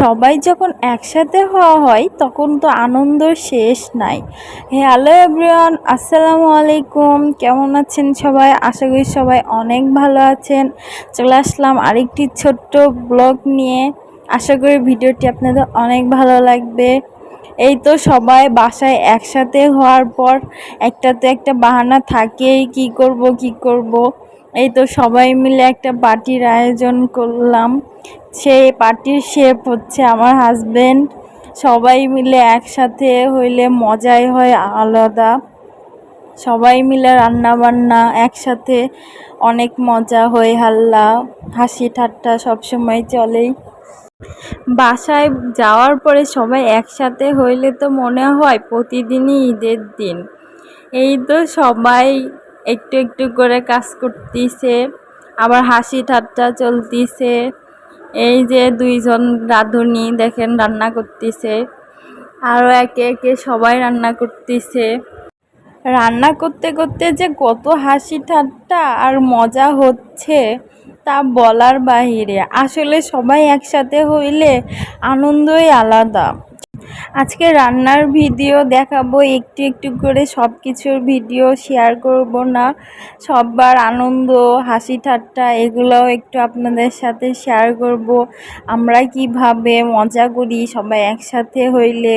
সবাই যখন একসাথে হওয়া হয়, তখন তো আনন্দ শেষ নাই। হ্যালো এভরিওয়ান আসসালামু আলাইকুম। কেমন আছেন সবাই? আশা করি সবাই অনেক ভালো আছেন। চলে আসলাম আরেকটি ছোট্ট ব্লগ নিয়ে। আশা করি ভিডিওটি আপনাদের অনেক ভালো লাগবে। এই তো সবাই বাসায় একসাথে হওয়ার পর একটা তো একটা বাহানা থাকেই, কি করব কি করব। এই তো সবাই মিলে একটা পার্টির আয়োজন করলাম। সেই পার্টির শেপ হচ্ছে আমার হাজব্যান্ড সবাই মিলে একসাথে হইলে মজাই হয় আলাদা। সবাই মিলে রান্না বান্না একসাথে অনেক মজা হয়, হাল্লা, হাসি ঠাট্টা সবসময় চলেই। বাসায় যাওয়ার পরে সবাই একসাথে হইলে তো মনে হয় প্রতিদিনই ঈদের দিন। এই তো সবাই একটু একটু করে কাজ করতেছে, আবার হাসি ঠাট্টা চলতিছে। এই যে দুইজন রাঁধুনি দেখেন রান্না করতেছে। আরও একে একে সবাই রান্না করতেছে। রান্না করতে করতে যে কত হাসি ঠাট্টা আর মজা হচ্ছে তা বলার বাহিরে। আসলে সবাই একসাথে হইলে আনন্দই আলাদা। আজকে রান্নার ভিডিও দেখাবো, একটু একটু করে সব কিছুর ভিডিও শেয়ার করব না। সববার আনন্দ, হাসি ঠাট্টা, এগুলোও একটু আপনাদের সাথে শেয়ার করব। আমরা কীভাবে মজা করি সবাই একসাথে হইলে,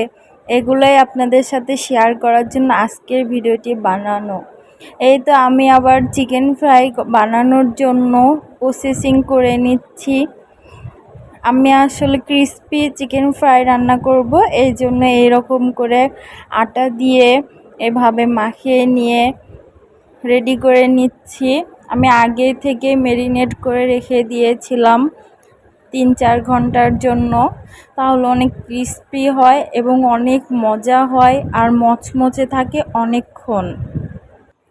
এগুলোই আপনাদের সাথে শেয়ার করার জন্য আজকের ভিডিওটি বানানো। এই তো আমি আবার চিকেন ফ্রাই বানানোর জন্য প্রসেসিং করে নিচ্ছি। আমি আসলে ক্রিস্পি চিকেন ফ্রাই রান্না করব। এই জন্য এরকম করে আটা দিয়ে এভাবে মাখিয়ে নিয়ে রেডি করে নিচ্ছি। আমি আগে থেকে মেরিনেট করে রেখে দিয়েছিলাম তিন চার ঘণ্টার জন্য। তাহলে অনেক ক্রিস্পি হয় এবং অনেক মজা হয় আর মচমচে থাকে অনেকক্ষণ।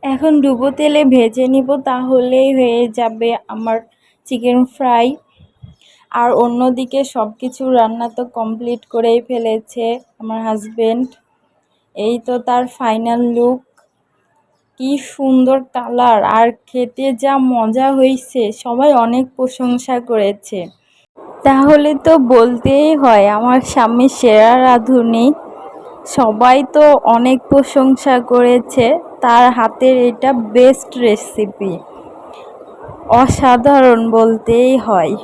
এখন ডুবো তেলে ভেজে নিব, তাহলেই হয়ে যাবে আমার চিকেন ফ্রাই আর অন্যদিকে সব কিছু রান্না তো কমপ্লিট করেই ফেলেছে আমার হাজবেন্ড এই তো তার ফাইনাল লুক কি সুন্দর কালার আর খেতে যা মজা হয়েছে সবাই অনেক প্রশংসা করেছে। তাহলে তো বলতেই হয়, আমার স্বামী সেরা রাঁধুনি। সবাই তো অনেক প্রশংসা করেছে, তার হাতের এটা বেস্ট রেসিপি অসাধারণ বলতেই হয়।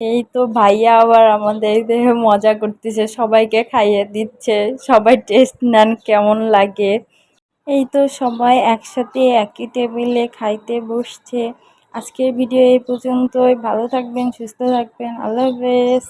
এই তো ভাইয়া আবার আমাদের দেহে মজা করতেছে, সবাইকে খাইয়ে দিচ্ছে, সবাই টেস্ট নেন কেমন লাগে। এই তো সবাই একসাথে একই টেবিলে খাইতে বসছে। আজকের ভিডিও এই পর্যন্তই, ভালো থাকবেন, সুস্থ থাকবেন, আল্লাহ হাফেজ।